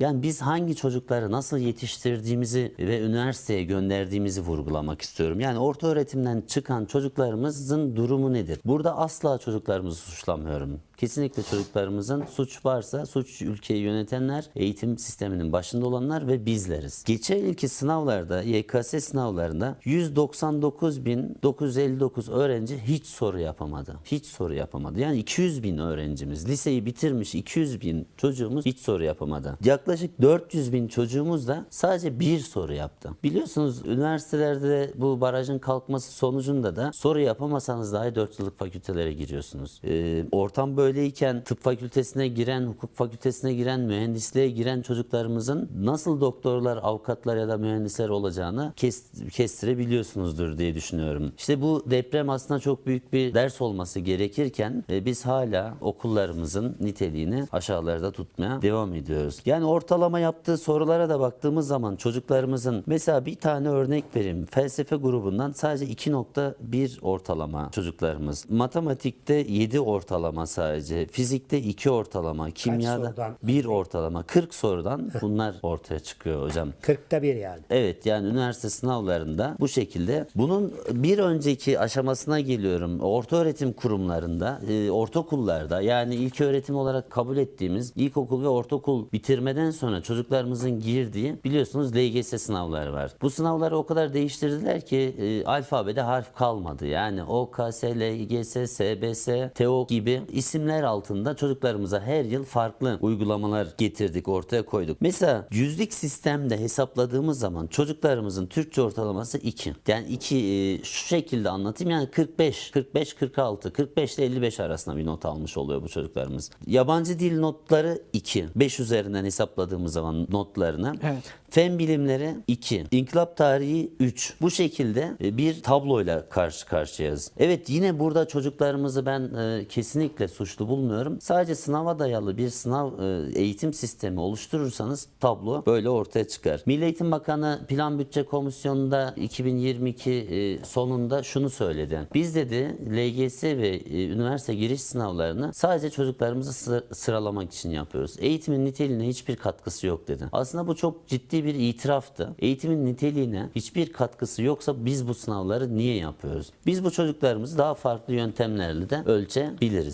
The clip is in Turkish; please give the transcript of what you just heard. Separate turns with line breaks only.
Yani biz hangi çocukları nasıl yetiştirdiğimizi ve üniversiteye gönderdiğimizi vurgulamak istiyorum. Yani orta öğretimden çıkan çocuklarımızın durumu nedir? Burada asla çocuklarımızı suçlamıyorum. Kesinlikle çocuklarımızın suç varsa suç ülkeyi yönetenler, eğitim sisteminin başında olanlar ve bizleriz. Geçen yılki sınavlarda, YKS sınavlarında 199.959 öğrenci hiç soru yapamadı. Hiç soru yapamadı. Yani 200 bin öğrencimiz, liseyi bitirmiş 200 bin çocuğumuz hiç soru yapamadı. Yaklaşık 400 bin çocuğumuz da sadece bir soru yaptı. Biliyorsunuz üniversitelerde bu barajın kalkması sonucunda da soru yapamasanız dahi 4 yıllık fakültelere giriyorsunuz. Ee, ortam böyleyken tıp fakültesine giren, hukuk fakültesine giren, mühendisliğe giren çocuklarımızın nasıl doktorlar, avukatlar ya da mühendisler olacağını kes, kestirebiliyorsunuzdur diye düşünüyorum. İşte bu deprem aslında çok büyük bir ders olması gerekirken e, biz hala okullarımızın niteliğini aşağılarda tutmaya devam ediyoruz. Yani ortalama yaptığı sorulara da baktığımız zaman çocuklarımızın mesela bir tane örnek vereyim. Felsefe grubundan sadece 2.1 ortalama çocuklarımız. Matematikte 7 ortalama sadece. Fizikte 2 ortalama. Kimyada
sorudan?
1 ortalama. 40 sorudan bunlar ortaya çıkıyor hocam.
40'ta bir yani.
Evet yani üniversite sınavlarında bu şekilde. Bunun bir önceki aşamasına geliyorum. Orta öğretim kurumlarında, e, ortaokullarda yani ilk öğretim olarak kabul ettiğimiz ilkokul ve ortaokul bitirmeden sonra çocuklarımızın girdiği biliyorsunuz LGS sınavları var. Bu sınavları o kadar değiştirdiler ki e, alfabede harf kalmadı. Yani OKS, LGS, SBS, TEOK gibi isimler altında çocuklarımıza her yıl farklı uygulamalar getirdik, ortaya koyduk. Mesela yüzlük sistemde hesapladığımız zaman çocuklarımızın Türkçe ortalaması 2. Yani 2 şu şekilde anlatayım yani 45, 45, 46, 45 ile 55 arasında bir not almış oluyor bu çocuklarımız. Yabancı dil notları 2. 5 üzerinden hesapladığımız zaman notlarını.
Evet.
Fen bilimleri 2. İnkılap tarihi 3. Bu şekilde e, bir tabloyla karşı karşıyayız. Evet yine burada çocuklarımızı ben e, kesinlikle suçlu bulmuyorum. Sadece sınava dayalı bir sınav e, eğitim sistemi oluşturursanız tablo böyle ortaya çıkar. Milli Eğitim Bakanı Plan Bütçe Komisyonu'nda 2022 e, sonunda şunu söyledi. Biz dedi LGS ve e, üniversite giriş sınavlarını sadece çocuklarımızı sı- sıralamak için yapıyoruz. Eğitimin niteliğine hiçbir katkısı yok dedi. Aslında bu çok ciddi bir itiraftı. Eğitimin niteliğine hiçbir katkısı yoksa biz bu sınavları niye yapıyoruz? Biz bu çocuklarımızı daha farklı yöntemlerle de ölçebiliriz.